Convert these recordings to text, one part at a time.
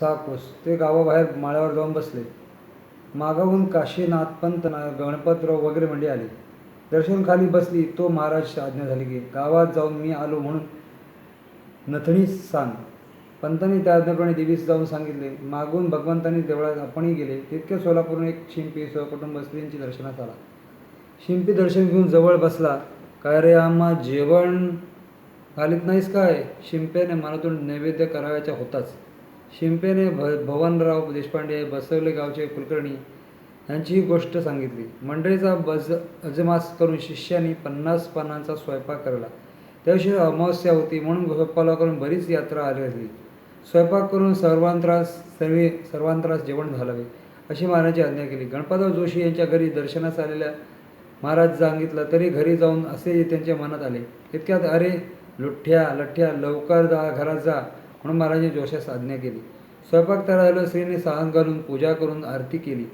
सहा कोस ते गावाबाहेर माळ्यावर जाऊन बसले. मागाहून काशीनाथ पंत ना गणपतराव वगैरे मंडळी आले. दर्शन खाली बसली तो महाराज आज्ञा झाली की गावात जाऊन मी आलो म्हणून नथणी सांग. पंतांनी त्या आज्ञाप्रमाणे देवीस जाऊन सांगितले. मागून भगवंतांनी देवळात आपणही गेले. तितक्या सोलापूरून एक शिंपी सहकुटुंब स्त्रींची दर्शनात आला. शिंपी दर्शन घेऊन जवळ बसला. काय रे आम्हा जेवण घालीत नाहीस काय? शिंप्याने मनातून नैवेद्य करावयाचा होताच. शिंपेने भ भवनराव देशपांडे बसवले गावचे कुलकर्णी यांची ही गोष्ट सांगितली. मंडळीचा बज अजमास करून शिष्यांनी पन्नास पानांचा स्वयंपाक करला. त्या दिवशी अमावस्या होती म्हणून गोपाला करून बरीच यात्रा आली असली स्वयंपाक करून सर्वांत्रास सर्वे सर्वांत्रास जेवण घालावे अशी महाराजांची आज्ञा केली. गणपतराव जोशी यांच्या घरी दर्शनास आलेल्या महाराज सांगितलं तरी घरी जाऊन असे त्यांच्या मनात आले. इतक्यात अरे लुठ्ठ्या लठ्ठ्या लवकर जा घरात जा. म्हणून महाराजांनी जोशास आज्ञा केली. स्वयंपाक तयार झालो स्त्रीने साहन घालून पूजा करून आरती केली.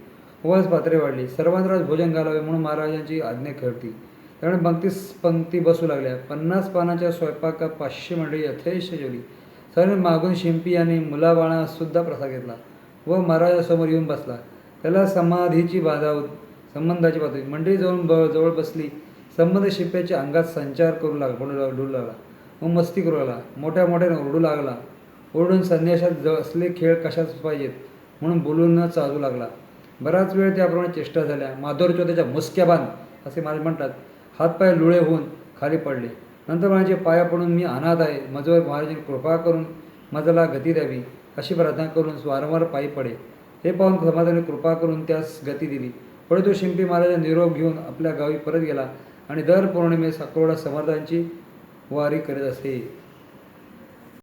उपवास पात्रे वाढली. सर्वांत्रास भोजन घालावे म्हणून महाराजांची आज्ञा खेळती. त्यामुळे पंक्तीस पंक्ती बसू लागल्या. पन्नास पानाच्या स्वयंपाकात पाचशे मंडळी यथेश जेवली. सर्व मागून शिंपी यांनी मुलाबाळासुद्धा प्रसाद घेतला व महाराजासमोर येऊन बसला. त्याला समाधीची बाधा होत. संबंधाची बाधा होती. मंडळी जाऊन ब जवळ बसली. संबंध शिंप्याच्या अंगात संचार करू लागला म्हणू लागला व मस्ती करू लागला. मोठ्या मोठ्याने ओरडू लागला. ओरडून संन्याशात ज असले खेळ कशाच पाहिजेत? म्हणून बोलून न चालू लागला. बराच वेळ त्याप्रमाणे चेष्टा झाल्या. माधुरच्या त्याच्या मुसक्या बांध असे माझे म्हणतात हातपाय लुळे होऊन खाली पडले. नंतर माझे पाया पडून मी अनाथ आहे. माझ्यावर महाराजांनी कृपा करून माझ्याला गती द्यावी अशी प्रार्थना करून वारंवार पायी पडे. हे पाहून समाजाने कृपा करून त्यास गती दिली. पुढे तो शिंपी महाराजा निरोप घेऊन आपल्या गावी परत गेला आणि दर पौर्णिमेस अक्रोडा समर्थांची वारी करीत असे.